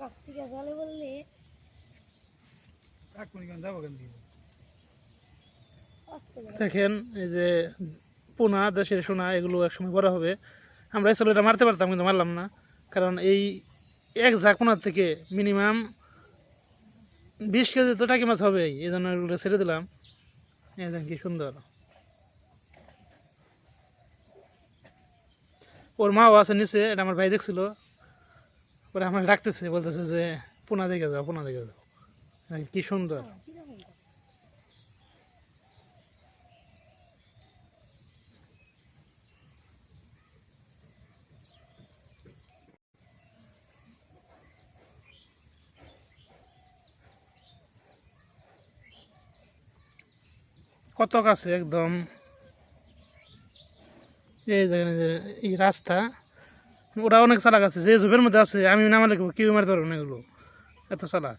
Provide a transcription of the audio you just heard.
কাছ থেকে জলে বললে। দেখেন এই যে পোনা দেশের সোনা এগুলো একসময় বড় হবে। আমরা আসলে এটা মারতে পারতাম কিন্তু মারলাম না। কারণ এই এক ঝাঁক পোনার থেকে মিনিমাম বিশ কেজি তো টাকি মাছ হবেই। এই জন্য এগুলো ছেড়ে দিলাম। এই দেখেন কি সুন্দর। ওর মাও আছে নিচে এটা আমার ভাই দেখছিল। পরে আমার ডাকতেছে বলতেছে যে, পোনা দেখে যাও, পোনা দেখে যাও। কি সুন্দর। কত কাছে একদম? এই রাস্তা। ওরা অনেক চালাক আছে, যে ঝোপের মধ্যে আছে, আমি নামালে কেউ মারতে পারব না এগুলো। এত চালাক।